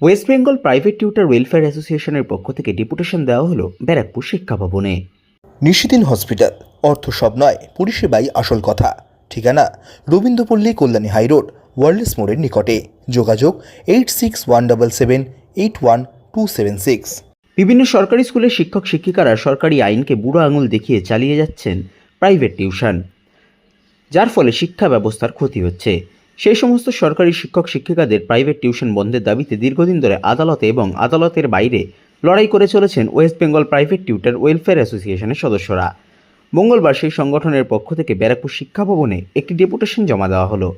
West Bengal private tutor welfare অ্যাসোসিয়েশনের পক্ষ থেকে ডেপুটেশন দেওয়া হলো ব্যারাকপুর শিক্ষা ভবনে। নিশিদিন হসপিটাল অর্থ সব নয় পরিষেবাই আসল কথা। ঠিকানা রবীন্দ্রপল্লী কল্যাণী হাইরোড ওয়ার্ল্ডস মোড়ের নিকটে। যোগাযোগ eight six one double seven eight one two seven six বিভিন্ন সরকারি স্কুলের শিক্ষক শিক্ষিকারা সরকারি আইনকে বুড়ো আঙুল দেখিয়ে চালিয়ে যাচ্ছেন প্রাইভেট টিউশন। যার ফলে শিক্ষা ব্যবস্থার ক্ষতি হচ্ছে। সেই সমস্ত সরকারি শিক্ষক শিক্ষিকাদের প্রাইভেট টিউশন বন্ধের দাবিতে দীর্ঘদিন ধরে আদালতে এবং আদালতের বাইরে লড়াই করে চলেছেন West Bengal private tutor welfare অ্যাসোসিয়েশনের সদস্যরা। মঙ্গলবার সেই সংগঠনের পক্ষ থেকে ব্যারাকপুর শিক্ষা ভবনে একটি ডেপুটেশন জমা দেওয়া হলো।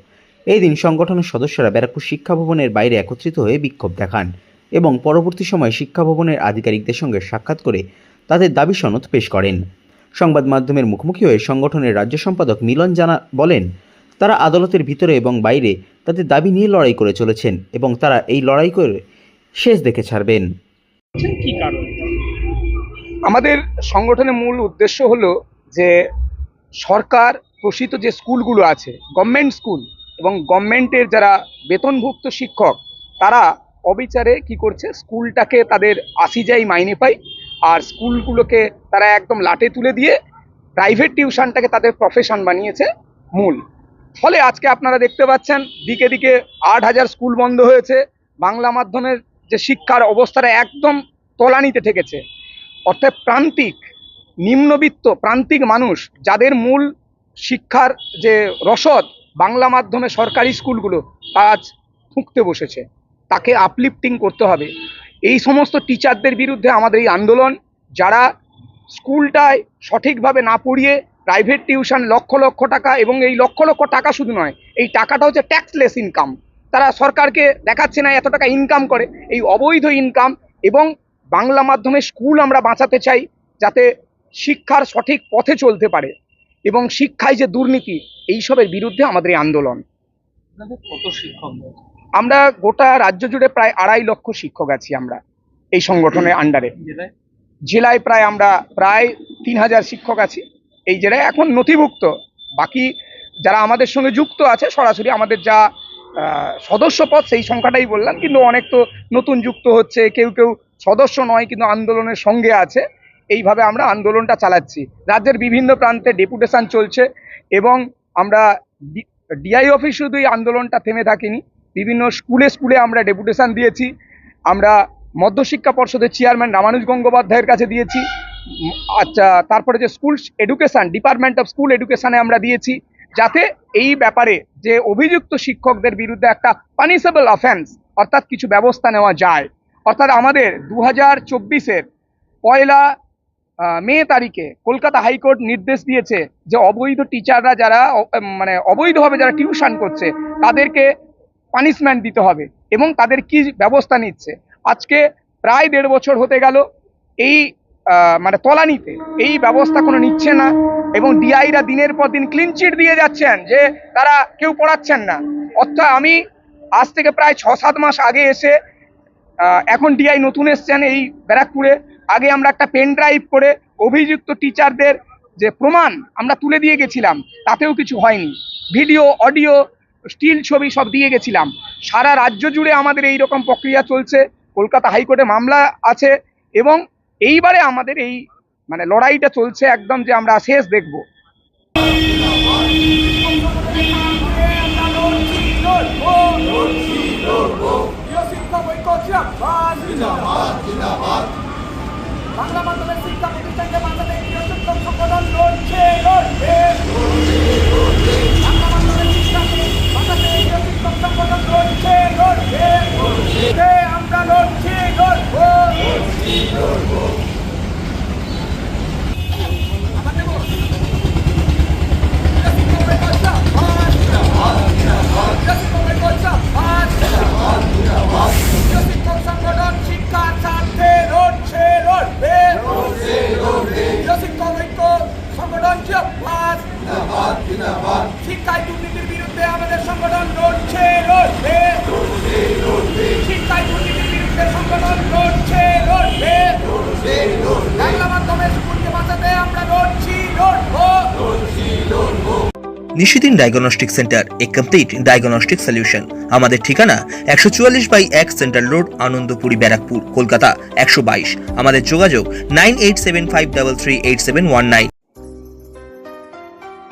এই দিন সংগঠনের সদস্যরা ব্যারাকপুর শিক্ষা ভবনের বাইরে একত্রিত হয়ে বিক্ষোভ দেখান এবং পরবর্তী সময় শিক্ষা ভবনের আধিকারিকদের সঙ্গে সাক্ষাৎ করে তাদের দাবি সনদ পেশ করেন। সংবাদ মাধ্যমের মুখোমুখি হয়ে সংগঠনের রাজ্য সম্পাদক মিলন জানা বলেন তারা আদালতের ভিতরে এবং বাইরে তাদের দাবি নিয়ে লড়াই করে চলেছেন এবং তারা এই লড়াই করে শেষ দেখে ছাড়বেন। কি কারণ? আমাদের সংগঠনের মূল উদ্দেশ্য হলো যে সরকার প্রসিত যে স্কুলগুলো আছে গভর্নমেন্ট স্কুল এবং গভর্নমেন্টের যারা বেতনভুক্ত শিক্ষক তারা অবিচারে কি করছে? স্কুলটাকে তাদের আসি যাই মাইনে পায় আর স্কুলগুলোকে তারা একদম লাটে তুলে দিয়ে প্রাইভেট টিউশনটাকে তাদের প্রফেশন বানিয়েছে মূল। ফলে আজকে আপনারা দেখতে পাচ্ছেন, দিকে দিকে আট হাজার স্কুল বন্ধ হয়েছে। বাংলা মাধ্যমের যে শিক্ষার অবস্থাটা একদম তলানিতে ঠেকেছে। অর্থাৎ প্রান্তিক, নিম্নবিত্ত, প্রান্তিক মানুষ যাদের মূল শিক্ষার যে রসদ বাংলা মাধ্যমে সরকারি স্কুলগুলো, তা আজ ফুঁকতে বসেছে। তাকে আপলিফটিং করতে হবে। এই সমস্ত টিচারদের বিরুদ্ধে আমাদের এই আন্দোলন, যারা স্কুলটায় সঠিকভাবে না পড়িয়ে প্রাইভেট টিউশন লক্ষ লক্ষ টাকা এবং এই লক্ষ লক্ষ টাকা শুধু নয় এই টাকাটা হচ্ছে ট্যাক্সলেস ইনকাম তারা সরকারকে দেখাচ্ছে না এত টাকা ইনকাম করে এই অবৈধ ইনকাম এবং বাংলা মাধ্যমে স্কুল আমরা বাঁচাতে চাই যাতে শিক্ষার সঠিক পথে চলতে পারে এবং শিক্ষায় যে দুর্নীতি এইসবের বিরুদ্ধে আমাদের এই আন্দোলন। কত শিক্ষক আমরা গোটা রাজ্য জুড়ে প্রায় আড়াই লক্ষ শিক্ষক আছি আমরা এই সংগঠনের আন্ডারে জেলায়? জেলায় প্রায় আমরা প্রায় তিন হাজার শিক্ষক আছি। এই জেলায় এখন নথিভুক্ত। বাকি যারা আমাদের সঙ্গে যুক্ত আছে সরাসরি আমাদের যা আহ, সদস্যপদ সেই সংখ্যাটাই বললাম। কিন্তু অনেক তো নতুন যুক্ত হচ্ছে কেউ কেউ সদস্য নয় কিন্তু আন্দোলনের সঙ্গে আছে। এইভাবে আমরা আন্দোলনটা চালাচ্ছি। রাজ্যের বিভিন্ন প্রান্তে ডেপুটেশন চলছে এবং আমরা ডিআই অফিস শুধু এই আন্দোলনটা থেমে থাকিনি। বিভিন্ন স্কুলে স্কুলে আমরা ডেপুটেশন দিয়েছি। আমরা মধ্যশিক্ষা পর্ষদের চেয়ারম্যান রামানুজ গঙ্গোপাধ্যায়ের কাছে দিয়েছি। আচ্ছা তারপরে যে school education department of school এডুকেশানে আমরা দিয়েছি, যাতে এই ব্যাপারে যে অভিযুক্ত শিক্ষকদের বিরুদ্ধে একটা পানিশেবল অফেন্স অর্থাৎ কিছু ব্যবস্থা নেওয়া যায়। অর্থাৎ আমাদের দু হাজার চব্বিশের পয়লা মে তারিখে কলকাতা হাইকোর্ট নির্দেশ দিয়েছে যে অবৈধ টিচাররা যারা মানে অবৈধভাবে যারা টিউশন করছে, তাদেরকে পানিশমেন্ট দিতে হবে এবং তাদের কি ব্যবস্থা নিচ্ছে? আজকে প্রায় দেড় বছর হতে গেল, এই মানে তলানিতে। এই ব্যবস্থা কোনো নিচ্ছে না এবং ডিআইরা দিনের পর দিন ক্লিন চিট দিয়ে যাচ্ছেন যে তারা কেউ পড়াচ্ছেন না। অর্থাৎ আমি আজ থেকে প্রায় ছ সাত মাস আগে এসে এখন ডিআই নতুন এসছেন এই ব্যারাকপুরে। আগে আমরা একটা পেন ড্রাইভ করে অভিযুক্ত টিচারদের যে প্রমাণ আমরা তুলে দিয়ে গেছিলাম, তাতেও কিছু হয়নি। ভিডিও অডিও স্টিল ছবি সব দিয়ে গেছিলাম। সারা রাজ্য জুড়ে আমাদের এই রকম প্রক্রিয়া চলছে। কলকাতা হাইকোর্টে মামলা আছে এবং এইবারে আমাদের এই মানে লড়াইটা চলছে একদম যে আমরা শেষ দেখব। আমরা লড়ছি লড়বো। তাই দুর্নীতির বিরুদ্ধে আমাদের সংগঠন লড়ছে, লড়বে। দুর্নীতির বিরুদ্ধে সংগঠন লড়ছে, লড়বে। বাংলা মাধ্যমে স্কুলকে বাঁচাতে আমরা লড়ছি, লড়বো। Nishidin diagnostic centre, a complete diagnostic solution আমাদের ঠিকানা একশো চুয়াল্লিশ বাই এক সেন্ট্রাল রোড, আনন্দপুরি, ব্যারাকপুর, কলকাতা, একশো বাইশ। আমাদের যোগাযোগ nine eight seven five double three eight seven one nine.